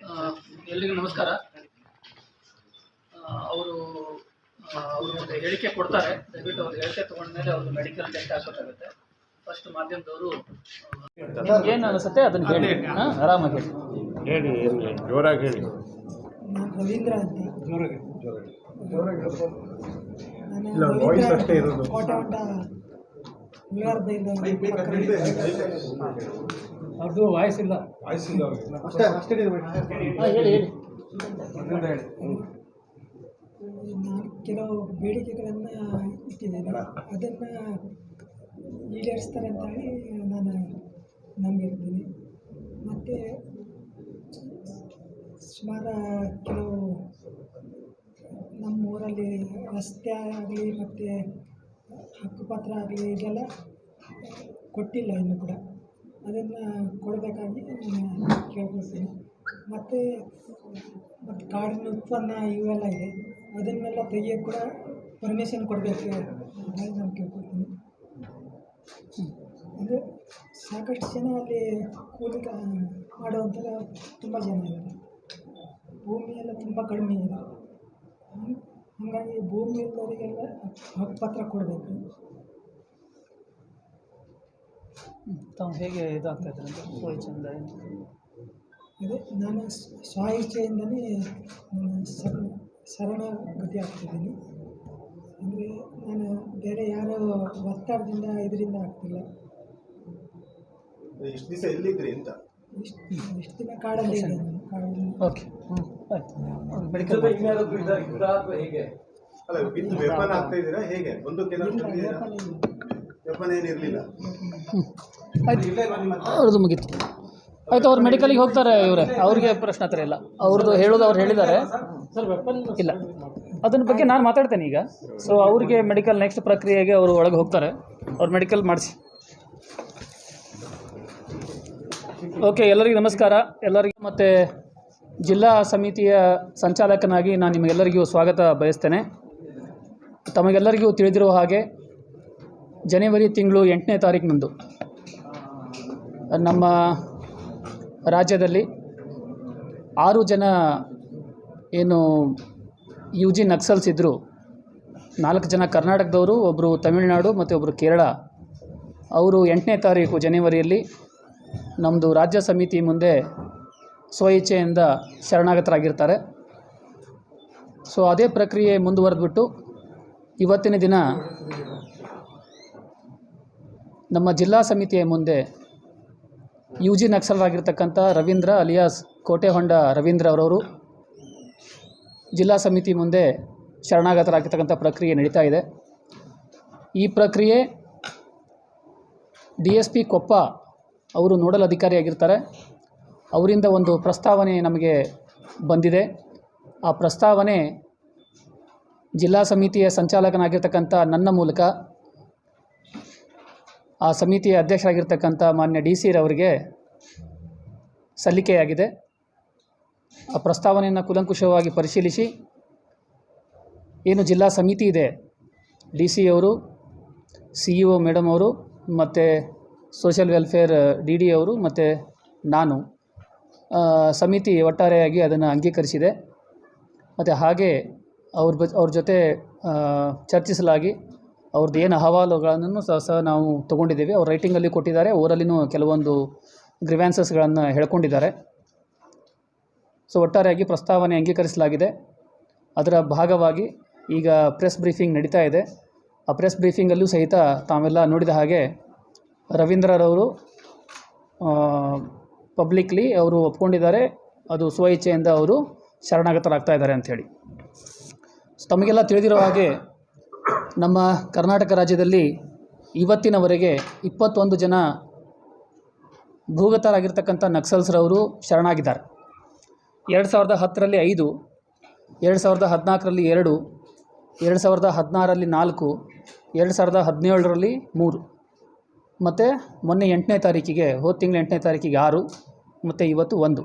ಆ, ಎಲ್ರಿಗೂ ನಮಸ್ಕಾರ ಅವರು ಅವರು ಒಂದು ಹೇಳಿಕೆ ಕೊಡ್ತಾರೆ. ದಯವಿಟ್ಟು ಅವ್ರು ಹೇಳಿಕೆ ತೊಗೊಂಡ್ಮೇಲೆ ಅವ್ರು ಮೆಡಿಕಲ್ ಟೆಸ್ಟ್ ಹಾಕೋದಾಗುತ್ತೆ ಫಸ್ಟ್ ಮಾಧ್ಯಮದವರು ಏನು ಅನಿಸುತ್ತೆ ಅದನ್ನು ಹೇಳಿ. ಹಾಂ ಆರಾಮಾಗಿ ಹೇಳಿ. ಹೇಳಿ ಜೋರಾಗಿ ಹೇಳಿ. ನಾನು ರವೀಂದ್ರ ಅಂತ. ನಾನು ಇಲ್ಲ, ರವೀಂದ್ರ voice ಅಷ್ಟೇ ಇರೋದು. ಕೋಟೆ ಹೊಂಡ ಉಳ್ಳಾರ್ದಿಂದ ಅವ್ರದ್ದು ವಾಯ್ಸ್ ಇಲ್ಲ. ಅಷ್ಟೇ ಅಷ್ಟೇ ಹೇಳಿ ಹೇಳಿ. ನಾನು ಕೆಲವು ಬೇಡಿಕೆಗಳನ್ನು ಇಟ್ಟಿದ್ದೇನೆ. ಅದನ್ನು ಈಡೇರಿಸ್ತಾರೆ ಅಂತ ಹೇಳಿ ನಾನು ನಂಬಿರ್ತೀನಿ ಮತ್ತು ಸುಮಾರು ಕೆಲವು ನಮ್ಮ ಊರಲ್ಲಿ ರಸ್ತೆ ಆಗಲಿ ಮತ್ತು ಹಕ್ಕುಪತ್ರ ಆಗಲಿ ಇದೆಲ್ಲ ಕೊಟ್ಟಿಲ್ಲ ಇನ್ನೂ ಕೂಡ. ಅದನ್ನು ಕೊಡಬೇಕಾಗಿ ನಾನು ಕೇಳ್ಕೊಳ್ತೀನಿ. ಮತ್ತು ಮತ್ತು ಕಾಡಿನ ಉತ್ಪನ್ನ ಇವೆಲ್ಲ ಇದೆ. ಅದನ್ನೆಲ್ಲ ತೆಗಿಯೋಕ್ಕೆ ಕೂಡ ಪರ್ಮಿಷನ್ ಕೊಡಬೇಕು. ಅಂತ ಹೇಳಿ ನಾನು ಕೇಳ್ಕೊಳ್ತೀನಿ. ಅಂದರೆ ಸಾಕಷ್ಟು ಜನ ಅಲ್ಲಿ ಕೂಲಿ ಕ- ತುಂಬ ಜನ ಇದ್ದಾರೆ. ಭೂಮಿ ಎಲ್ಲ ತುಂಬ ಕಡಿಮೆ ಇದೆ. ಹಂಗ್- ಹಾಗಾಗಿ ಭೂಮಿ ಇದ್ದವರಿಗೆಲ್ಲ ಹಕ್ಕುಪತ್ರ ಕೊಡಬೇಕು. ತಾವು ಹೇಗೆ ಇದಾಗ್ತಾ ಚಂದ ಅದೇ ನಾನು ಸ್ವ ಇಚ್ಛೆಯಿಂದಲೇ ನಾನು ಶರಣ ಶರಣಾಗತಿ ಆಗ್ತಿದ್ದೀನಿ ಅಂದರೆ ನಾನು ಬೇರೆ ಯಾರು ಒತ್ತಡದಿಂದ ಇದರಿಂದ ಆಗ್ತಿಲ್ಲ. ಇಷ್ಟು ದಿವಸ ಎಲ್ಲಿದ್ರಿ ಅಂತ? ಇಷ್ಟು ಇಷ್ಟು ದಿನ ಕಾಡಲ್ಲಿ ಇದೆ ನಾನು ಕಾಡಲ್ಲಿ. ಓಕೆ ಹ್ಞೂ ಆಯ್ತು. ಮೆಡಿಕಲ್ ಅಲ್ಲ ವೆಪನ್ ಆಗ್ತಾ ಇದ್ದೀರಾ? ಹೇಗೆ? ಒಂದು ವೆಪನ್ ಇಲ್ಲ ವೆಪನ್ ಏನಿರಲಿಲ್ಲ? ಆಯ್ತು. ಅವ್ರದ್ದು ಮುಗೀತು. ಆಯ್ತು ಅವ್ರು ಮೆಡಿಕಲಿಗೆ ಹೋಗ್ತಾರೆ ಇವರೇ. ಅವ್ರಿಗೆ ಪ್ರಶ್ನೆ ಹತ್ರ ಇಲ್ಲ. ಅವ್ರದ್ದು ಹೇಳೋದು ಅವ್ರು ಹೇಳಿದ್ದಾರೆ. ಇಲ್ಲ. ಅದನ್ನ ಬಗ್ಗೆ ನಾನು ಮಾತಾಡ್ತೇನೆ ಈಗ. ಸೊ ಅವ್ರಿಗೆ ಮೆಡಿಕಲ್ ನೆಕ್ಸ್ಟ್ ಪ್ರಕ್ರಿಯೆಗೆ ಅವರು ಒಳಗೆ ಹೋಗ್ತಾರೆ. ಅವ್ರು ಮೆಡಿಕಲ್ ಮಾಡಿಸಿ. ಓಕೆ ಎಲ್ಲರಿಗೂ ನಮಸ್ಕಾರ. ಎಲ್ಲರಿಗೂ ಮತ್ತು ಜಿಲ್ಲಾ ಸಮಿತಿಯ ಸಂಚಾಲಕನಾಗಿ ನಾನು ನಿಮಗೆಲ್ಲರಿಗೂ ಸ್ವಾಗತ ಬಯಸ್ತೇನೆ. ತಮಗೆಲ್ಲರಿಗೂ ತಿಳಿದಿರುವ ಹಾಗೆ ಜನವರಿ ತಿಂಗಳು ಎಂಟನೇ ತಾರೀಕಿನಂದು ನಮ್ಮ ರಾಜ್ಯದಲ್ಲಿ ಆರು ಜನ ಏನು ಯು ಜಿ ನಕ್ಸಲ್ಸ್ ಇದ್ದರು ನಾಲ್ಕು ಜನ ಕರ್ನಾಟಕದವರು ಒಬ್ಬರು ತಮಿಳುನಾಡು ಮತ್ತು ಒಬ್ಬರು ಕೇರಳ. ಅವರು ಎಂಟನೇ ತಾರೀಕು ಜನವರಿಯಲ್ಲಿ ನಮ್ಮದು ರಾಜ್ಯ ಸಮಿತಿ ಮುಂದೆ ಸ್ವಇಚ್ಛೆಯಿಂದ ಶರಣಾಗತರಾಗಿರ್ತಾರೆ. ಸೊ, ಅದೇ ಪ್ರಕ್ರಿಯೆ ಮುಂದುವರೆದ್ಬಿಟ್ಟು ಇವತ್ತಿನ ದಿನ ನಮ್ಮ ಜಿಲ್ಲಾ ಸಮಿತಿಯ ಮುಂದೆ ಯು ಜಿ ನಕ್ಸಲರಾಗಿರ್ತಕ್ಕಂಥ ರವೀಂದ್ರ ಅಲಿಯಾಸ್ ಕೋಟೆಹೊಂಡ ರವೀಂದ್ರ ಅವರವರು ಜಿಲ್ಲಾ ಸಮಿತಿ ಮುಂದೆ ಶರಣಾಗತರಾಗಿರ್ತಕ್ಕಂಥ ಪ್ರಕ್ರಿಯೆ ನಡೀತಾ ಇದೆ. ಈ ಪ್ರಕ್ರಿಯೆ ಡಿ ಎಸ್ ಪಿ ಕೊಪ್ಪ ಅವರು ನೋಡಲ್ ಅಧಿಕಾರಿಯಾಗಿರ್ತಾರೆ. ಅವರಿಂದ ಒಂದು ಪ್ರಸ್ತಾವನೆ ನಮಗೆ ಬಂದಿದೆ. ಆ ಪ್ರಸ್ತಾವನೆ ಜಿಲ್ಲಾ ಸಮಿತಿಯ ಸಂಚಾಲಕನಾಗಿರ್ತಕ್ಕಂಥ ನನ್ನ ಮೂಲಕ ಆ ಸಮಿತಿಯ ಅಧ್ಯಕ್ಷರಾಗಿರ್ತಕ್ಕಂಥ ಮಾನ್ಯ ಡಿ ಸಿ ರವರಿಗೆ ಸಲ್ಲಿಕೆಯಾಗಿದೆ. ಆ ಪ್ರಸ್ತಾವನೆಯನ್ನು ಕುಲಂಕುಷವಾಗಿ ಪರಿಶೀಲಿಸಿ ಏನು ಜಿಲ್ಲಾ ಸಮಿತಿ ಇದೆ, ಡಿ ಸಿ ಅವರು, ಸಿ ಇ ಒ ಮೇಡಮ್ ಅವರು, ಮತ್ತು ಸೋಷಿಯಲ್ ವೆಲ್ಫೇರ್, ಡಿ ಡಿ ಅವರು, ಮತ್ತು ನಾನು ಸಮಿತಿ ಒಟ್ಟಾರೆಯಾಗಿ ಅದನ್ನು ಅಂಗೀಕರಿಸಿದೆ. ಮತ್ತು ಹಾಗೆ ಅವ್ರ ಬ, ಅವ್ರ ಜೊತೆ ಚರ್ಚಿಸಲಾಗಿ ಅವ್ರದ್ದು ಏನು ಅಹವಾಲುಗಳನ್ನು ಸಹ ಸಹ ನಾವು ತೊಗೊಂಡಿದ್ದೀವಿ. ಅವ್ರು ರೈಟಿಂಗಲ್ಲಿ ಕೊಟ್ಟಿದ್ದಾರೆ. ಓರಲ್ಲಿನೂ ಕೆಲವೊಂದು ಗ್ರಿವ್ಯಾನ್ಸಸ್ಗಳನ್ನು ಹೇಳ್ಕೊಂಡಿದ್ದಾರೆ. ಸೊ ಒಟ್ಟಾರೆಯಾಗಿ ಪ್ರಸ್ತಾವನೆ ಅಂಗೀಕರಿಸಲಾಗಿದೆ. ಅದರ ಭಾಗವಾಗಿ ಈಗ ಪ್ರೆಸ್ ಬ್ರೀಫಿಂಗ್ ನಡೀತಾ ಇದೆ. ಆ ಪ್ರೆಸ್ ಬ್ರೀಫಿಂಗಲ್ಲೂ ಸಹಿತ ತಾವೆಲ್ಲ ನೋಡಿದ ಹಾಗೆ ರವೀಂದ್ರರವರು ಪಬ್ಲಿಕ್ಲಿ ಅವರು ಒಪ್ಕೊಂಡಿದ್ದಾರೆ. ಅದು ಸ್ವಇಚ್ಛೆಯಿಂದ ಅವರು ಶರಣಾಗತರಾಗ್ತಾ ಇದ್ದಾರೆ ಅಂಥೇಳಿ ತಮಗೆಲ್ಲ ತಿಳಿದಿರೋ ಹಾಗೆ ನಮ್ಮ ಕರ್ನಾಟಕ ರಾಜ್ಯದಲ್ಲಿ ಇವತ್ತಿನವರೆಗೆ ಇಪ್ಪತ್ತೊಂದು ಜನ ಭೂಗತರಾಗಿರ್ತಕ್ಕಂಥ ನಕ್ಸಲ್ಸ್ರವರು ಶರಣಾಗಿದ್ದಾರೆ. ಎರಡು ಸಾವಿರದ ಹತ್ತರಲ್ಲಿ ಐದು, ಎರಡು ಸಾವಿರದ ಹದಿನಾಲ್ಕರಲ್ಲಿ ಎರಡು ಎರಡು ಸಾವಿರದ ಹದಿನಾರರಲ್ಲಿ ನಾಲ್ಕು, ಎರಡು ಸಾವಿರದ ಹದಿನೇಳರಲ್ಲಿ ಮೂರು. ಮತ್ತು ಮೊನ್ನೆ ಎಂಟನೇ ತಾರೀಕಿಗೆ, ಹೋದ ತಿಂಗಳ ಎಂಟನೇ ತಾರೀಕಿಗೆ ಆರು, ಮತ್ತು ಇವತ್ತು ಒಂದು.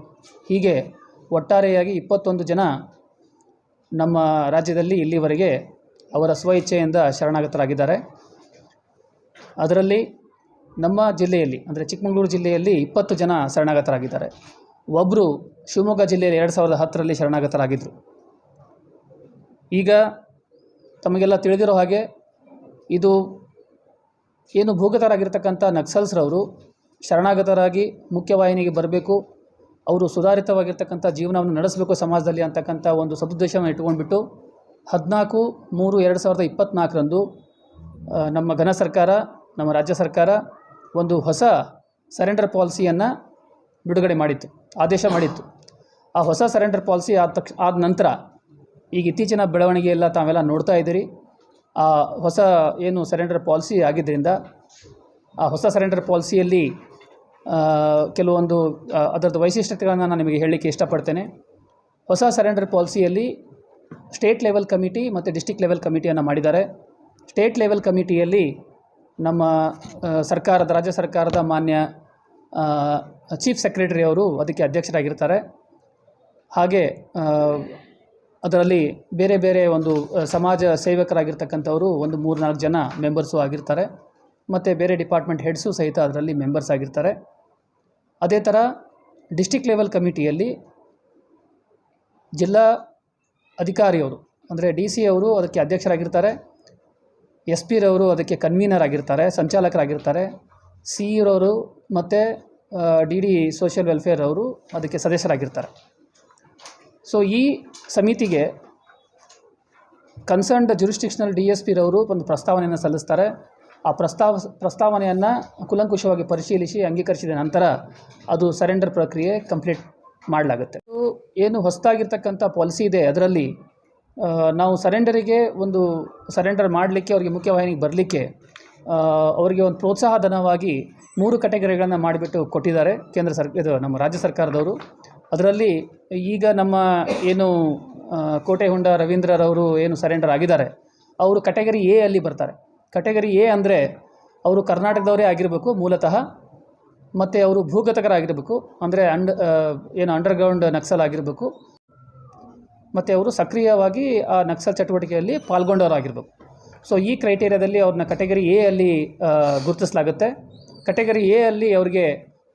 ಹೀಗೆ ಒಟ್ಟಾರೆಯಾಗಿ ಇಪ್ಪತ್ತೊಂದು ಜನ ನಮ್ಮ ರಾಜ್ಯದಲ್ಲಿ ಇಲ್ಲಿವರೆಗೆ ಅವರ ಸ್ವಇಚ್ಛೆಯಿಂದ ಶರಣಾಗತರಾಗಿದ್ದಾರೆ. ಅದರಲ್ಲಿ ನಮ್ಮ ಜಿಲ್ಲೆಯಲ್ಲಿ, ಅಂದರೆ ಚಿಕ್ಕಮಗಳೂರು ಜಿಲ್ಲೆಯಲ್ಲಿ ಇಪ್ಪತ್ತು ಜನ ಶರಣಾಗತರಾಗಿದ್ದಾರೆ. ಒಬ್ಬರು ಶಿವಮೊಗ್ಗ ಜಿಲ್ಲೆಯಲ್ಲಿ ಎರಡು ಸಾವಿರದ ಹತ್ತರಲ್ಲಿ ಶರಣಾಗತರಾಗಿದ್ದರು ಈಗ ತಮಗೆಲ್ಲ ತಿಳಿದಿರೋ ಹಾಗೆ ಇದು ಏನು ಭೂಗತರಾಗಿರ್ತಕ್ಕಂಥ ನಕ್ಸಲ್ಸ್ರವರು ಶರಣಾಗತರಾಗಿ ಮುಖ್ಯವಾಹಿನಿಗೆ ಬರಬೇಕು, ಅವರು ಸುಧಾರಿತವಾಗಿರ್ತಕ್ಕಂಥ ಜೀವನವನ್ನು ನಡೆಸಬೇಕು ಸಮಾಜದಲ್ಲಿ ಅಂತಕ್ಕಂಥ ಒಂದು ಸದುದ್ದೇಶವನ್ನು ಇಟ್ಕೊಂಡ್ಬಿಟ್ಟು ಹದಿನಾಲ್ಕು ಮೂರು ಎರಡು ಸಾವಿರದ ಇಪ್ಪತ್ತ್ನಾಲ್ಕರಂದು ನಮ್ಮ ಘನ ಸರ್ಕಾರ, ನಮ್ಮ ರಾಜ್ಯ ಸರ್ಕಾರ ಒಂದು ಹೊಸ ಸರೆಂಡರ್ ಪಾಲಿಸಿಯನ್ನು ಬಿಡುಗಡೆ ಮಾಡಿತ್ತು, ಆದೇಶ ಮಾಡಿತ್ತು. ಆ ಹೊಸ ಸರೆಂಡರ್ ಪಾಲಿಸಿ ಆದ ತಕ್ಷ, ಆದ ನಂತರ ಈಗ ಇತ್ತೀಚಿನ ಬೆಳವಣಿಗೆ ಎಲ್ಲ ತಾವೆಲ್ಲ ನೋಡ್ತಾ ಇದ್ದೀರಿ. ಆ ಹೊಸ ಏನು ಸರೆಂಡರ್ ಪಾಲಿಸಿ ಆಗಿದ್ದರಿಂದ ಆ ಹೊಸ ಸರೆಂಡರ್ ಪಾಲಿಸಿಯಲ್ಲಿ ಕೆಲವೊಂದು ಅದರದ್ದು ವೈಶಿಷ್ಟ್ಯತೆಗಳನ್ನು ನಾನು ನಿಮಗೆ ಹೇಳಲಿಕ್ಕೆ ಇಷ್ಟಪಡ್ತೇನೆ. ಹೊಸ ಸರೆಂಡರ್ ಪಾಲಿಸಿಯಲ್ಲಿ ಸ್ಟೇಟ್ ಲೆವೆಲ್ ಕಮಿಟಿ ಮತ್ತು ಡಿಸ್ಟಿಕ್ ಲೆವೆಲ್ ಕಮಿಟಿಯನ್ನು ಮಾಡಿದ್ದಾರೆ. ಸ್ಟೇಟ್ ಲೆವೆಲ್ ಕಮಿಟಿಯಲ್ಲಿ ನಮ್ಮ ಸರ್ಕಾರದ, ರಾಜ್ಯ ಸರ್ಕಾರದ ಮಾನ್ಯ ಚೀಫ್ ಸೆಕ್ರೆಟರಿ ಅವರು ಅದಕ್ಕೆ ಅಧ್ಯಕ್ಷರಾಗಿರ್ತಾರೆ. ಹಾಗೆ ಅದರಲ್ಲಿ ಬೇರೆ ಬೇರೆ ಒಂದು ಸಮಾಜ ಸೇವಕರಾಗಿರ್ತಕ್ಕಂಥವರು ಒಂದು ಮೂರು ನಾಲ್ಕು ಜನ ಮೆಂಬರ್ಸು ಆಗಿರ್ತಾರೆ. ಮತ್ತು ಬೇರೆ ಡಿಪಾರ್ಟ್ಮೆಂಟ್ ಹೆಡ್ಸು ಸಹಿತ ಅದರಲ್ಲಿ ಮೆಂಬರ್ಸ್ ಆಗಿರ್ತಾರೆ. ಅದೇ ಥರ ಡಿಸ್ಟಿಕ್ ಲೆವೆಲ್ ಕಮಿಟಿಯಲ್ಲಿ ಜಿಲ್ಲಾ ಅಧಿಕಾರಿಯವರು ಅಂದರೆ ಡಿ ಸಿ ಅವರು ಅದಕ್ಕೆ ಅಧ್ಯಕ್ಷರಾಗಿರ್ತಾರೆ, ಎಸ್ ಪಿರವರು ಅದಕ್ಕೆ ಕನ್ವೀನರ್ ಆಗಿರ್ತಾರೆ ಸಂಚಾಲಕರಾಗಿರ್ತಾರೆ, ಸಿ ಇರೋರು ಮತ್ತು ಡಿ ಡಿ ಸೋಷಿಯಲ್ ವೆಲ್ಫೇರ್ ಅವರು ಅದಕ್ಕೆ ಸದಸ್ಯರಾಗಿರ್ತಾರೆ. ಸೊ ಈ ಸಮಿತಿಗೆ ಕನ್ಸರ್ನ್ಡ್ ಜುರಿಸ್ಟಿಕ್ಷನಲ್ ಡಿ ಎಸ್ ಪಿರವರು ಒಂದು ಪ್ರಸ್ತಾವನೆಯನ್ನು ಸಲ್ಲಿಸ್ತಾರೆ. ಆ ಪ್ರಸ್ತಾವ, ಪ್ರಸ್ತಾವನೆಯನ್ನು ಕುಲಂಕುಷವಾಗಿ ಪರಿಶೀಲಿಸಿ ಅಂಗೀಕರಿಸಿದ ನಂತರ ಅದು ಸರೆಂಡರ್ ಪ್ರಕ್ರಿಯೆ ಕಂಪ್ಲೀಟ್ ಮಾಡಲಾಗುತ್ತೆ. ಏನು ಹೊಸದಾಗಿರ್ತಕ್ಕಂಥ ಪಾಲಿಸಿ ಇದೆ ಅದರಲ್ಲಿ ನಾವು ಸರೆಂಡರಿಗೆ ಒಂದು ಸರೆಂಡರ್ ಮಾಡಲಿಕ್ಕೆ, ಅವರಿಗೆ ಮುಖ್ಯವಾಹಿನಿಗೆ ಬರಲಿಕ್ಕೆ ಅವರಿಗೆ ಒಂದು ಪ್ರೋತ್ಸಾಹ ಧನವಾಗಿ ಮೂರು ಕ್ಯಾಟಗರಿಗಳನ್ನು ಮಾಡಿಬಿಟ್ಟು ಕೊಟ್ಟಿದ್ದಾರೆ ಕೇಂದ್ರ ಸರ್, ಇದು ನಮ್ಮ ರಾಜ್ಯ ಸರ್ಕಾರದವರು. ಅದರಲ್ಲಿ ಈಗ ನಮ್ಮ ಏನು ಕೋಟೆ ಹೊಂಡ ರವೀಂದ್ರರವರು ಏನು ಸರೆಂಡರ್ ಆಗಿದ್ದಾರೆ, ಅವರು ಕ್ಯಾಟಗರಿ ಎ ಅಲ್ಲಿ ಬರ್ತಾರೆ. ಕ್ಯಾಟಗರಿ ಎ ಅಂದರೆ ಅವರು ಕರ್ನಾಟಕದವರೇ ಆಗಿರಬೇಕು ಮೂಲತಃ. ಮತ್ತು ಅವರು ಭೂಗತಕರಾಗಿರಬೇಕು, ಅಂದರೆ ಅಂಡ್ ಏನು ಅಂಡರ್ಗ್ರೌಂಡ್ ನಕ್ಸಲ್ ಆಗಿರಬೇಕು, ಮತ್ತು ಅವರು ಸಕ್ರಿಯವಾಗಿ ಆ ನಕ್ಸಲ್ ಚಟುವಟಿಕೆಯಲ್ಲಿ ಪಾಲ್ಗೊಂಡವರಾಗಿರ್ಬೇಕು. ಸೊ ಈ ಕ್ರೈಟೇರಿಯಾದಲ್ಲಿ ಅವ್ರನ್ನ ಕಟಗರಿ ಎ ಅಲ್ಲಿ ಗುರುತಿಸಲಾಗುತ್ತೆ. ಕಟಗರಿ ಎ ಅಲ್ಲಿ ಅವರಿಗೆ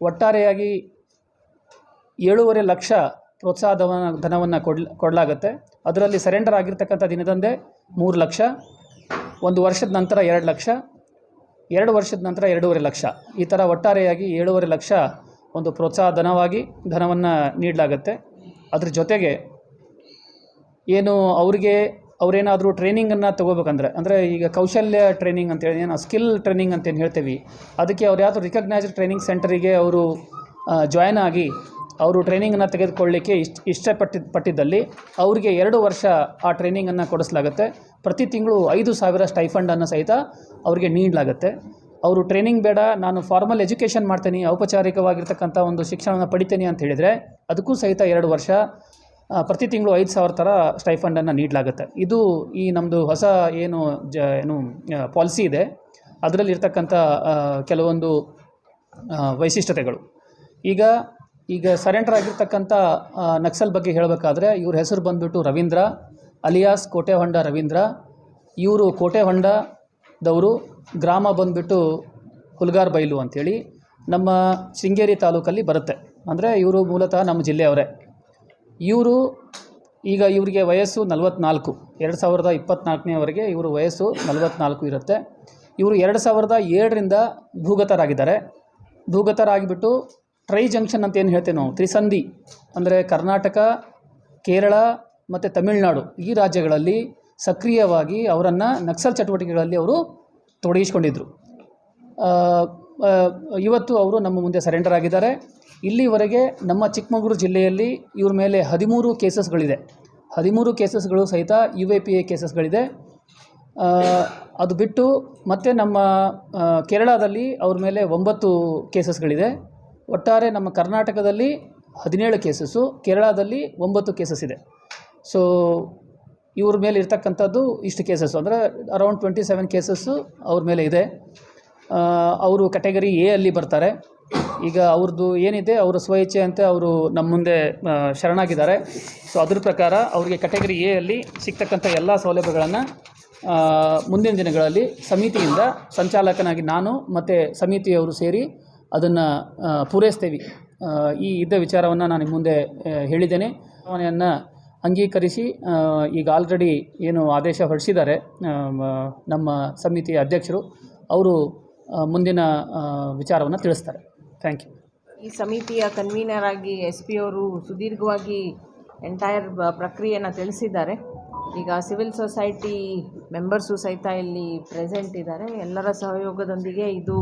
ಒಟ್ಟಾರೆಯಾಗಿ ಏಳೂವರೆ ಲಕ್ಷ ಪ್ರೋತ್ಸಾಹ ಧನ ಧನವನ್ನು ಕೊಡ್ ಕೊಡಲಾಗುತ್ತೆ. ಅದರಲ್ಲಿ ಸರೆಂಡರ್ ಆಗಿರ್ತಕ್ಕಂಥ ದಿನದಂದೇ ಮೂರು ಲಕ್ಷ, ಒಂದು ವರ್ಷದ ನಂತರ ಎರಡು ಲಕ್ಷ ಎರಡು ವರ್ಷದ ನಂತರ ಎರಡೂವರೆ ಲಕ್ಷ. ಈ ಥರ ಒಟ್ಟಾರೆಯಾಗಿ ಏಳೂವರೆ ಲಕ್ಷ ಒಂದು ಪ್ರೋತ್ಸಾಹ ಧನವಾಗಿ ಧನವನ್ನು ನೀಡಲಾಗುತ್ತೆ. ಅದ್ರ ಜೊತೆಗೆ ಏನು ಅವರಿಗೆ ಅವರೇನಾದರೂ ಟ್ರೈನಿಂಗನ್ನು ತೊಗೋಬೇಕಂದ್ರೆ, ಅಂದರೆ ಈಗ ಕೌಶಲ್ಯ ಟ್ರೈನಿಂಗ್ ಅಂತೇಳಿ ಏನು ಸ್ಕಿಲ್ ಟ್ರೈನಿಂಗ್ ಅಂತೇನು ಹೇಳ್ತೀವಿ, ಅದಕ್ಕೆ ಅವ್ರು ಯಾವುದು ರಿಕಗ್ನೈಸ್ಡ್ ಟ್ರೈನಿಂಗ್ ಸೆಂಟರಿಗೆ ಅವರು ಜಾಯ್ನ್ ಆಗಿ ಅವರು ಟ್ರೈನಿಂಗನ್ನು ತೆಗೆದುಕೊಳ್ಳಲಿಕ್ಕೆ ಇಷ್ಟ ಇಷ್ಟಪಟ್ಟಿದ್ದ ಪಟ್ಟಿದ್ದಲ್ಲಿ ಅವರಿಗೆ ಎರಡು ವರ್ಷ ಆ ಟ್ರೈನಿಂಗನ್ನು ಕೊಡಿಸಲಾಗುತ್ತೆ. ಪ್ರತಿ ತಿಂಗಳು ಐದು ಸಾವಿರ ಸ್ಟೈಫಂಡನ್ನು ಸಹಿತ ಅವರಿಗೆ ನೀಡಲಾಗುತ್ತೆ. ಅವರು ಟ್ರೈನಿಂಗ್ ಬೇಡ, ನಾನು ಫಾರ್ಮಲ್ ಎಜುಕೇಷನ್ ಮಾಡ್ತೀನಿ, ಔಪಚಾರಿಕವಾಗಿರ್ತಕ್ಕಂಥ ಒಂದು ಶಿಕ್ಷಣವನ್ನು ಪಡಿತೀನಿ ಅಂತ ಹೇಳಿದರೆ ಅದಕ್ಕೂ ಸಹಿತ ಎರಡು ವರ್ಷ ಪ್ರತಿ ತಿಂಗಳು ಐದು ಸಾವಿರ ಥರ ಸ್ಟೈಫಂಡನ್ನು ನೀಡಲಾಗುತ್ತೆ. ಇದು ಈ ನಮ್ಮದು ಹೊಸ ಏನು ಜ, ಏನು ಪಾಲಿಸಿ ಇದೆ. ಅದರಲ್ಲಿರ್ತಕ್ಕಂಥ ಕೆಲವೊಂದು ವೈಶಿಷ್ಟ್ಯತೆಗಳು. ಈಗ ಈಗ ಸರೆಂಡರ್ ಆಗಿರ್ತಕ್ಕಂಥ ನಕ್ಸಲ್ ಬಗ್ಗೆ ಹೇಳಬೇಕಾದ್ರೆ, ಇವ್ರ ಹೆಸರು ಬಂದುಬಿಟ್ಟು ರವೀಂದ್ರ, ಅಲಿಯಾಸ್ ಕೋಟೆ ಹೊಂಡ ರವೀಂದ್ರ. ಇವರು ಕೋಟೆ ಹೊಂಡದವರು ಗ್ರಾಮ ಬಂದುಬಿಟ್ಟು ಹುಲ್ಗಾರ್ ಬೈಲು ಅಂಥೇಳಿ ನಮ್ಮ ಶೃಂಗೇರಿ ತಾಲೂಕಲ್ಲಿ ಬರುತ್ತೆ. ಅಂದರೆ ಇವರು ಮೂಲತಃ ನಮ್ಮ ಜಿಲ್ಲೆಯವರೇ. ಇವರು ಈಗ ಇವರಿಗೆ ವಯಸ್ಸು ನಲವತ್ನಾಲ್ಕು, ಎರಡು ಸಾವಿರದ ಇಪ್ಪತ್ತ್ನಾಲ್ಕನೇವರೆಗೆ ಇವರು ವಯಸ್ಸು ನಲವತ್ನಾಲ್ಕು ಇರುತ್ತೆ. ಇವರು ಎರಡು ಸಾವಿರದ ಏಳರಿಂದ ಭೂಗತರಾಗಿದ್ದಾರೆ. ಭೂಗತರಾಗಿಬಿಟ್ಟು ಟ್ರೈ ಜಂಕ್ಷನ್ ಅಂತ ಏನು ಹೇಳ್ತೇವೆ ನಾವು? ತ್ರಿಸಂಧಿ. ಅಂದರೆ ಕರ್ನಾಟಕ, ಕೇರಳ ಮತ್ತು ತಮಿಳುನಾಡು ಈ ರಾಜ್ಯಗಳಲ್ಲಿ ಸಕ್ರಿಯವಾಗಿ ಅವರನ್ನು ನಕ್ಸಲ್ ಚಟುವಟಿಕೆಗಳಲ್ಲಿ ಅವರು ತೊಡಗಿಸ್ಕೊಂಡಿದ್ದರು ಇವತ್ತು ಅವರು ನಮ್ಮ ಮುಂದೆ ಸರೆಂಡರ್ ಆಗಿದ್ದಾರೆ. ಇಲ್ಲಿವರೆಗೆ ನಮ್ಮ ಚಿಕ್ಕಮಗಳೂರು ಜಿಲ್ಲೆಯಲ್ಲಿ ಇವ್ರ ಮೇಲೆ ಹದಿಮೂರು ಕೇಸಸ್ಗಳಿದೆ. ಹದಿಮೂರು ಕೇಸಸ್ಗಳು ಸಹಿತ ಯು ಎ ಪಿ ಎ ಕೇಸಸ್ಗಳಿದೆ. ಅದು ಬಿಟ್ಟು ಮತ್ತೆ ನಮ್ಮ ಕೇರಳದಲ್ಲಿ ಅವ್ರ ಮೇಲೆ ಒಂಬತ್ತು ಕೇಸಸ್ಗಳಿದೆ. ಒಟ್ಟಾರೆ ನಮ್ಮ ಕರ್ನಾಟಕದಲ್ಲಿ ಹದಿನೇಳು ಕೇಸಸ್ಸು, ಕೇರಳದಲ್ಲಿ ಒಂಬತ್ತು ಕೇಸಸ್ ಇದೆ. ಸೊ ಇವ್ರ ಮೇಲೆ ಇರ್ತಕ್ಕಂಥದ್ದು ಇಷ್ಟು ಕೇಸಸ್ಸು. ಅಂದರೆ ಅರೌಂಡ್ ಟ್ವೆಂಟಿ ಸೆವೆನ್ ಕೇಸಸ್ಸು ಅವ್ರ ಮೇಲೆ ಇದೆ. ಅವರು ಕ್ಯಾಟಗರಿ ಎ ಅಲ್ಲಿ ಬರ್ತಾರೆ. ಈಗ ಅವ್ರದ್ದು ಏನಿದೆ, ಅವರ ಸ್ವಇಚ್ಛೆ ಅಂತ ಅವರು ನಮ್ಮ ಮುಂದೆ ಶರಣಾಗಿದ್ದಾರೆ. ಸೊ ಅದ್ರ ಪ್ರಕಾರ ಅವರಿಗೆ ಕ್ಯಾಟಗರಿ ಎ ಅಲ್ಲಿ ಸಿಗ್ತಕ್ಕಂಥ ಎಲ್ಲ ಸೌಲಭ್ಯಗಳನ್ನು ಮುಂದಿನ ದಿನಗಳಲ್ಲಿ ಸಮಿತಿಯಿಂದ ಸಂಚಾಲಕನಾಗಿ ನಾನು ಮತ್ತು ಸಮಿತಿಯವರು ಸೇರಿ ಅದನ್ನು ಪೂರೈಸ್ತೇವೆ. ಈ ಇದ್ದ ವಿಚಾರವನ್ನು ನಾನು ಮುಂದೆ ಹೇಳಿದ್ದೇನೆ. ಭಾವನೆಯನ್ನು ಅಂಗೀಕರಿಸಿ ಈಗ ಆಲ್ರೆಡಿ ಏನು ಆದೇಶ ಹೊರಡಿಸಿದ್ದಾರೆ ನಮ್ಮ ಸಮಿತಿಯ ಅಧ್ಯಕ್ಷರು, ಅವರು ಮುಂದಿನ ವಿಚಾರವನ್ನು ತಿಳಿಸ್ತಾರೆ. ಥ್ಯಾಂಕ್ ಯು ಈ ಸಮಿತಿಯ ಕನ್ವೀನರ್ ಆಗಿ ಎಸ್ ಪಿ ಅವರು ಸುದೀರ್ಘವಾಗಿ ಎಂಟೈರ್ ಪ್ರಕ್ರಿಯೆಯನ್ನು ತಿಳಿಸಿದ್ದಾರೆ. ಈಗ ಸಿವಿಲ್ ಸೊಸೈಟಿ ಮೆಂಬರ್ಸು ಸಹಿತ ಇಲ್ಲಿ ಪ್ರೆಸೆಂಟ್ ಇದ್ದಾರೆ. ಎಲ್ಲರ ಸಹಯೋಗದೊಂದಿಗೆ ಇದು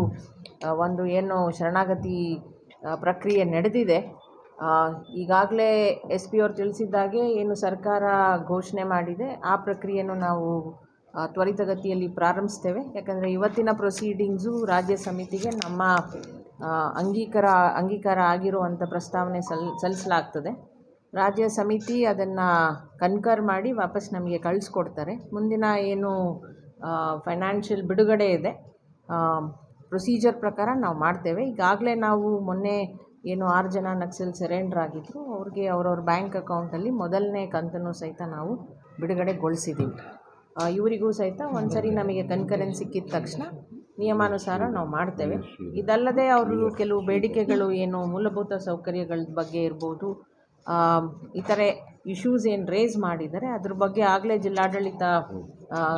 ಒಂದು ಏನು ಶರಣಾಗತಿ ಪ್ರಕ್ರಿಯೆ ನಡೆದಿದೆ. ಈಗಾಗಲೇ ಎಸ್ ಪಿ ಅವರು ತಿಳಿಸಿದ್ದಾಗೆ ಏನು ಸರ್ಕಾರ ಘೋಷಣೆ ಮಾಡಿದೆ. ಆ ಪ್ರಕ್ರಿಯೆಯನ್ನು ನಾವು ತ್ವರಿತಗತಿಯಲ್ಲಿ ಪ್ರಾರಂಭಿಸ್ತೇವೆ. ಯಾಕಂದರೆ ಇವತ್ತಿನ ಪ್ರೊಸೀಡಿಂಗ್ಸು ರಾಜ್ಯ ಸಮಿತಿಗೆ ನಮ್ಮ ಅಂಗೀಕಾರ ಅಂಗೀಕಾರ ಆಗಿರುವಂಥ ಪ್ರಸ್ತಾವನೆ ಸಲ್, ಸಲ್ಲಿಸಲಾಗ್ತದೆ. ರಾಜ್ಯ ಸಮಿತಿ ಅದನ್ನು ಕನ್ಕರ್ ಮಾಡಿ ವಾಪಸ್ ನಮಗೆ ಕಳಿಸ್ಕೊಡ್ತಾರೆ. ಮುಂದಿನ ಏನು ಫೈನಾನ್ಷಿಯಲ್ ಬಿಡುಗಡೆ ಇದೆ. ಪ್ರೊಸೀಜರ್ ಪ್ರಕಾರ ನಾವು ಮಾಡ್ತೇವೆ. ಈಗಾಗಲೇ ನಾವು ಮೊನ್ನೆ ಏನು ಆರು ಜನ ನಕ್ಸಲ್ ಸೆರೆಂಡರ್ ಆಗಿದ್ದರು ಅವ್ರಿಗೆ ಅವ್ರವ್ರ ಬ್ಯಾಂಕ್ ಅಕೌಂಟಲ್ಲಿ ಮೊದಲನೇ ಕಂತನ್ನು ಸಹಿತ ನಾವು ಬಿಡುಗಡೆಗೊಳಿಸಿದ್ದೀವಿ ಇವರಿಗೂ ಸಹಿತ ಒಂದು ಸರಿ ನಮಗೆ ಕನ್ಕರೆನ್ಸ್ ಸಿಕ್ಕಿದ ತಕ್ಷಣ ನಿಯಮಾನುಸಾರ ನಾವು ಮಾಡ್ತೇವೆ. ಇದಲ್ಲದೆ ಅವರು ಕೆಲವು ಬೇಡಿಕೆಗಳು ಏನು ಮೂಲಭೂತ ಸೌಕರ್ಯಗಳ ಬಗ್ಗೆ ಇರ್ಬೋದು. ಇತರೆ ಇಶ್ಯೂಸ್ ಏನು ರೇಸ್ ಮಾಡಿದ್ದಾರೆ ಅದ್ರ ಬಗ್ಗೆ ಆಗಲೇ ಜಿಲ್ಲಾಡಳಿತ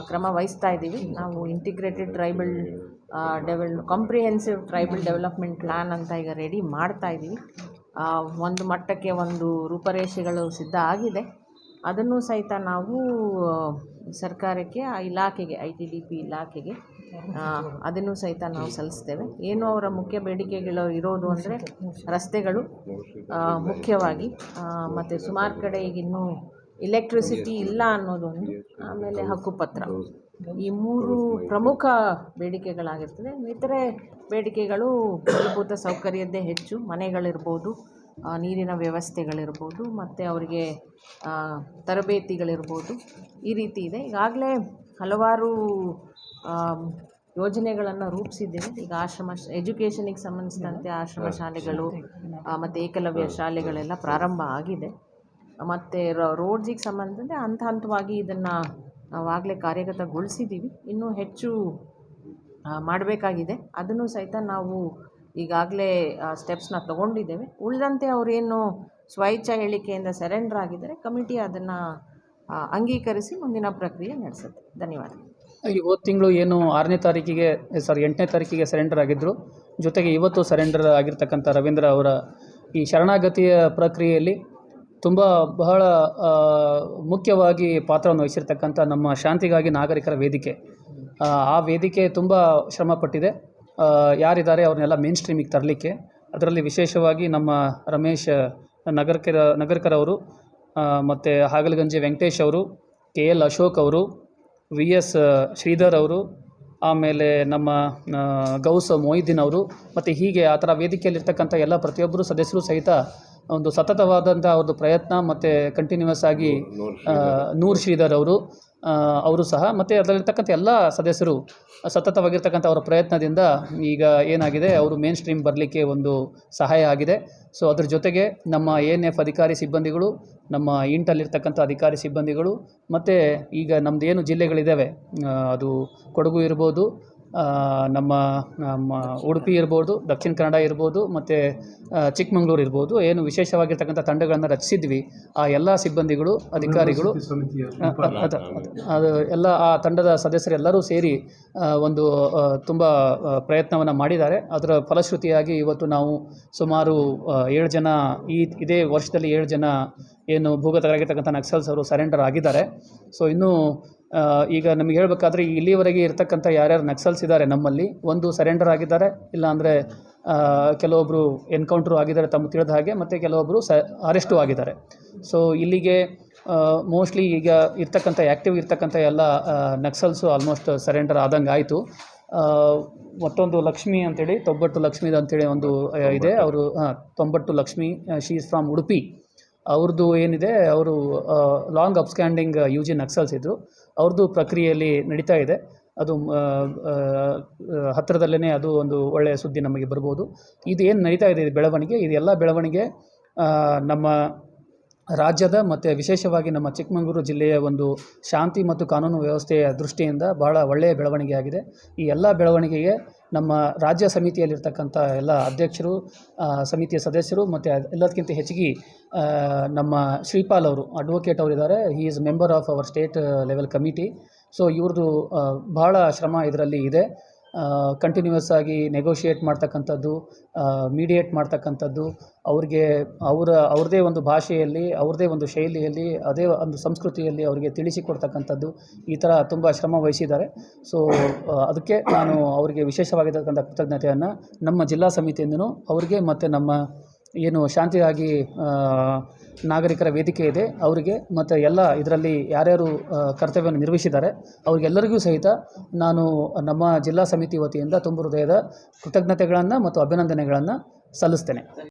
ಕ್ರಮ ವಹಿಸ್ತಾ ಇದ್ದೀವಿ. ನಾವು integrated tribal devil comprehensive tribal development plan ಅಂತ ಈಗ ರೆಡಿ ಮಾಡ್ತಾ ಇದ್ದೀವಿ. ಒಂದು ಮಟ್ಟಕ್ಕೆ ಒಂದು ರೂಪರೇಷೆಗಳು ಸಿದ್ಧ ಆಗಿದೆ. ಅದನ್ನು ಸಹಿತ ನಾವು ಸರ್ಕಾರಕ್ಕೆ, ಆ ಇಲಾಖೆಗೆ, ಐ ಟಿ ಡಿ ಪಿ ಇಲಾಖೆಗೆ ಅದನ್ನು ಸಹಿತ ನಾವು ಸಲ್ಲಿಸ್ತೇವೆ. ಏನು ಅವರ ಮುಖ್ಯ ಬೇಡಿಕೆಗಳು ಇರೋದು ಅಂದರೆ ರಸ್ತೆಗಳು ಮುಖ್ಯವಾಗಿ ಮತ್ತು ಸುಮಾರು ಕಡೆ ಈಗಿನ್ನೂ ಎಲೆಕ್ಟ್ರಿಸಿಟಿ ಇಲ್ಲ ಅನ್ನೋದೊಂದು, ಆಮೇಲೆ ಹಕ್ಕುಪತ್ರ. ಈ ಮೂರು ಪ್ರಮುಖ ಬೇಡಿಕೆಗಳಾಗಿರ್ತದೆ. ಇತರೆ ಬೇಡಿಕೆಗಳು ಮೂಲಭೂತ ಸೌಕರ್ಯದ್ದೇ ಹೆಚ್ಚು, ಮನೆಗಳಿರ್ಬೋದು ನೀರಿನ ವ್ಯವಸ್ಥೆಗಳಿರ್ಬೋದು ಮತ್ತು ಅವರಿಗೆ ತರಬೇತಿಗಳಿರ್ಬೋದು ಈ ರೀತಿ ಇದೆ. ಈಗಾಗಲೇ ಹಲವಾರು ಯೋಜನೆಗಳನ್ನು ರೂಪಿಸಿದ್ದೇವೆ. ಈಗ ಆಶ್ರಮ ಎಜುಕೇಷನಿಗೆ ಸಂಬಂಧಿಸಿದಂತೆ ಆಶ್ರಮ ಶಾಲೆಗಳು ಮತ್ತು ಏಕಲವ್ಯ ಶಾಲೆಗಳೆಲ್ಲ ಪ್ರಾರಂಭ ಆಗಿದೆ. ಮತ್ತು ರೋಡ್ಸಿಗೆ ಸಂಬಂಧಿಸಿದಂತೆ ಹಂತ ಹಂತವಾಗಿ ಇದನ್ನು ನಾವಾಗಲೇ ಕಾರ್ಯಗತಗೊಳಿಸಿದ್ದೀವಿ ಇನ್ನೂ ಹೆಚ್ಚು ಮಾಡಬೇಕಾಗಿದೆ. ಅದನ್ನು ಸಹಿತ ನಾವು ಈಗಾಗಲೇ ಸ್ಟೆಪ್ಸ್ನ ತಗೊಂಡಿದ್ದೇವೆ. ಉಳಿದಂತೆ ಅವರೇನು ಸ್ವಇಚ್ಛಾ ಹೇಳಿಕೆಯಿಂದ ಸರೆಂಡರ್ ಆಗಿದ್ದರೆ ಕಮಿಟಿ ಅದನ್ನು ಅಂಗೀಕರಿಸಿ ಮುಂದಿನ ಪ್ರಕ್ರಿಯೆ ನಡೆಸುತ್ತೆ. ಧನ್ಯವಾದ ಈ ಹೋದ ತಿಂಗಳು ಏನು ಆರನೇ ತಾರೀಕಿಗೆ ಸಾರಿ ಎಂಟನೇ ತಾರೀಕಿಗೆ ಸರೆಂಡರ್ ಆಗಿದ್ದರು ಜೊತೆಗೆ ಇವತ್ತು ಸರೆಂಡರ್ ಆಗಿರ್ತಕ್ಕಂಥ ರವೀಂದ್ರ ಅವರ ಈ ಶರಣಾಗತಿಯ ಪ್ರಕ್ರಿಯೆಯಲ್ಲಿ ತುಂಬ ಬಹಳ ಮುಖ್ಯವಾಗಿ ಪಾತ್ರವನ್ನು ವಹಿಸಿರ್ತಕ್ಕಂಥ ನಮ್ಮ ಶಾಂತಿಗಾಗಿ ನಾಗರಿಕರ ವೇದಿಕೆ. ಆ, ಆ ವೇದಿಕೆ ತುಂಬ ಶ್ರಮಪಟ್ಟಿದೆ. ಆ, ಯಾರಿದ್ದಾರೆ ಅವ್ರನ್ನೆಲ್ಲ ಮೇನ್ ಸ್ಟ್ರೀಮಿಗೆ ತರಲಿಕ್ಕೆ. ಅದರಲ್ಲಿ ವಿಶೇಷವಾಗಿ ನಮ್ಮ ರಮೇಶ್ ನಗರ್ಕರ ನಗರ್ಕರ್ ಅವರು ಮತ್ತು ಹಾಗಲಗಂಜಿ ವೆಂಕಟೇಶ್ ಅವರು ಕೆ ಎಲ್ ಅಶೋಕ್ ಅವರು ವಿ ಎಸ್ ಶ್ರೀಧರ್ ಅವರು ಆಮೇಲೆ ನಮ್ಮ ಗೌಸ್ ಮೊಯ್ದೀನ್ ಅವರು ಮತ್ತು ಹೀಗೆ ಆ ಥರ ವೇದಿಕೆಯಲ್ಲಿರ್ತಕ್ಕಂಥ ಎಲ್ಲ ಪ್ರತಿಯೊಬ್ಬರು ಸದಸ್ಯರು ಸಹಿತ ಒಂದು ಸತತವಾದಂಥ ಅವ್ರದ್ದು ಪ್ರಯತ್ನ ಮತ್ತು ಕಂಟಿನ್ಯೂಸ್ ಆಗಿ ನೂರ್ ಶ್ರೀಧರ್ ಅವರು. ಅವರು ಸಹ, ಮತ್ತು ಅದರಲ್ಲಿರ್ತಕ್ಕಂಥ ಎಲ್ಲ ಸದಸ್ಯರು ಸತತವಾಗಿರ್ತಕ್ಕಂಥ ಅವರ ಪ್ರಯತ್ನದಿಂದ ಈಗ ಏನಾಗಿದೆ, ಅವರು ಮೇನ್ ಸ್ಟ್ರೀಮ್ ಬರಲಿಕ್ಕೆ ಒಂದು ಸಹಾಯ ಆಗಿದೆ. ಸೊ ಅದ್ರ ಜೊತೆಗೆ ನಮ್ಮ ಎ ಎನ್ ಎಫ್ ಅಧಿಕಾರಿ ಸಿಬ್ಬಂದಿಗಳು, ನಮ್ಮ ಇಂಟಲ್ಲಿರ್ತಕ್ಕಂಥ ಅಧಿಕಾರಿ ಸಿಬ್ಬಂದಿಗಳು, ಮತ್ತು ಈಗ ನಮ್ಮದೇನು ಜಿಲ್ಲೆಗಳಿದ್ದಾವೆ ಅದು ಕೊಡಗು ಇರ್ಬೋದು ನಮ್ಮ ನಮ್ಮ ಉಡುಪಿ ಇರ್ಬೋದು ದಕ್ಷಿಣ ಕನ್ನಡ ಇರ್ಬೋದು ಮತ್ತು ಚಿಕ್ಕಮಂಗ್ಳೂರು ಇರ್ಬೋದು ಏನು ವಿಶೇಷವಾಗಿರ್ತಕ್ಕಂಥ ತಂಡಗಳನ್ನು ರಚಿಸಿದ್ವಿ. ಆ ಎಲ್ಲ ಸಿಬ್ಬಂದಿಗಳು ಅಧಿಕಾರಿಗಳು ಅದು ಅದು- ಎಲ್ಲ ಆ ತಂಡದ ಸದಸ್ಯರೆಲ್ಲರೂ ಸೇರಿ ಒಂದು ತುಂಬ ಪ್ರಯತ್ನವನ್ನು ಮಾಡಿದ್ದಾರೆ. ಅದರ ಫಲಶ್ರುತಿಯಾಗಿ ಇವತ್ತು ನಾವು ಸುಮಾರು ಏಳು ಜನ ಈ ಇದೇ ವರ್ಷದಲ್ಲಿ ಏಳು ಜನ ಏನು ಭೂಗತರಾಗಿರ್ತಕ್ಕಂಥ ನಕ್ಸಲ್ಸ್ ಅವರು ಸರೆಂಡರ್ ಆಗಿದ್ದಾರೆ. ಸೊ ಇನ್ನೂ ಈಗ ನಮಗೆ ಹೇಳಬೇಕಾದ್ರೆ ಇಲ್ಲಿವರೆಗೆ ಇರ್ತಕ್ಕಂಥ ಯಾರ್ಯಾರು ನಕ್ಸಲ್ಸ್ ಇದ್ದಾರೆ ನಮ್ಮಲ್ಲಿ ಒಂದು ಸರೆಂಡರ್ ಆಗಿದ್ದಾರೆ ಇಲ್ಲಾಂದರೆ ಕೆಲವೊಬ್ಬರು ಎನ್ಕೌಂಟ್ರು ಆಗಿದ್ದಾರೆ ತಮ್ಮ ತಿಳಿದ ಹಾಗೆ ಮತ್ತು ಕೆಲವೊಬ್ಬರು ಸ ಅರೆಸ್ಟು ಆಗಿದ್ದಾರೆ. ಸೊ ಇಲ್ಲಿಗೆ ಮೋಸ್ಟ್ಲಿ ಈಗ ಇರ್ತಕ್ಕಂಥ ಆ್ಯಕ್ಟಿವ್ ಇರ್ತಕ್ಕಂಥ ಎಲ್ಲ ನಕ್ಸಲ್ಸು ಆಲ್ಮೋಸ್ಟ್ ಸರೆಂಡರ್ ಆದಂಗೆ ಆಯಿತು. ಮತ್ತೊಂದು ಲಕ್ಷ್ಮಿ ಅಂತೇಳಿ ತೊಂಬಟ್ಟು ಲಕ್ಷ್ಮಿ ಅಂತೇಳಿ ಒಂದು ಇದೆ. ಅವರು Thombattu Lakshmi she's is from Udupi ಅವ್ರದ್ದು ಏನಿದೆ ಅವರು long outstanding U G naxals ಇದ್ದರು ಅವ್ರದ್ದು ಪ್ರಕ್ರಿಯೆಯಲ್ಲಿ ನಡೀತಾ ಇದೆ. ಅದು ಹತ್ತಿರದಲ್ಲೇ ಅದು ಒಂದು ಒಳ್ಳೆಯ ಸುದ್ದಿ ನಮಗೆ ಬರ್ಬೋದು. ಇದು ಏನು ನಡೀತಾ ಇದೆ, ಇದು ಬೆಳವಣಿಗೆ? ಇದೆಲ್ಲ ಬೆಳವಣಿಗೆ ನಮ್ಮ ರಾಜ್ಯದ ಮತ್ತು ವಿಶೇಷವಾಗಿ ನಮ್ಮ ಚಿಕ್ಕಮಗಳೂರು ಜಿಲ್ಲೆಯ ಒಂದು ಶಾಂತಿ ಮತ್ತು ಕಾನೂನು ವ್ಯವಸ್ಥೆಯ ದೃಷ್ಟಿಯಿಂದ ಬಹಳ ಒಳ್ಳೆಯ ಬೆಳವಣಿಗೆಯಾಗಿದೆ. ಈ ಎಲ್ಲ ಬೆಳವಣಿಗೆಗೆ ನಮ್ಮ ರಾಜ್ಯ ಸಮಿತಿಯಲ್ಲಿರ್ತಕ್ಕಂಥ ಎಲ್ಲ ಅಧ್ಯಕ್ಷರು ಸಮಿತಿಯ ಸದಸ್ಯರು ಮತ್ತು ಎಲ್ಲದಕ್ಕಿಂತ ಹೆಚ್ಚಿಗೆ ನಮ್ಮ ಶ್ರೀಪಾಲ್ ಅವರು ಅಡ್ವೊಕೇಟ್ ಅವರಿದ್ದಾರೆ he is member of our state level committee so ಇವ್ರದ್ದು ಬಹಳ ಶ್ರಮ ಇದರಲ್ಲಿ ಇದೆ. ಕಂಟಿನ್ಯೂಯಸ್ ಆಗಿ ನೆಗೋಷಿಯೇಟ್ ಮಾಡ್ತಕ್ಕಂಥದ್ದು ಮೀಡಿಯೇಟ್ ಮಾಡ್ತಕ್ಕಂಥದ್ದು, ಅವ್ರಿಗೆ ಅವರ ಅವ್ರದ್ದೇ ಒಂದು ಭಾಷೆಯಲ್ಲಿ ಅವ್ರದ್ದೇ ಒಂದು ಶೈಲಿಯಲ್ಲಿ, ಅದೇ ಒಂದು ಸಂಸ್ಕೃತಿಯಲ್ಲಿ ಅವರಿಗೆ ತಿಳಿಸಿಕೊಡ್ತಕ್ಕಂಥದ್ದು ಈ ಥರ ತುಂಬ ಶ್ರಮ ವಹಿಸಿದ್ದಾರೆ. ಸೊ ಅದಕ್ಕೆ ನಾನು ಅವರಿಗೆ ವಿಶೇಷವಾಗಿರ್ತಕ್ಕಂಥ ಕೃತಜ್ಞತೆಯನ್ನು ನಮ್ಮ ಜಿಲ್ಲಾ ಸಮಿತಿಯಿಂದನೂ, ಅವರಿಗೆ ಮತ್ತು ನಮ್ಮ ಏನು ಶಾಂತಿಯಾಗಿ ನಾಗರಿಕರ ವೇದಿಕೆ ಇದೆ ಅವರಿಗೆ, ಮತ್ತು ಎಲ್ಲ ಇದರಲ್ಲಿ ಯಾರ್ಯಾರು ಕರ್ತವ್ಯವನ್ನು ನಿರ್ವಹಿಸಿದ್ದಾರೆ, ಅವರಿಗೆಲ್ಲರಿಗೂ ಸಹಿತ ನಾನು ನಮ್ಮ ಜಿಲ್ಲಾ ಸಮಿತಿ ವತಿಯಿಂದ ತುಂಬ ಹೃದಯದ ಕೃತಜ್ಞತೆಗಳನ್ನು ಮತ್ತು ಅಭಿನಂದನೆಗಳನ್ನು ಸಲ್ಲಿಸ್ತೇನೆ.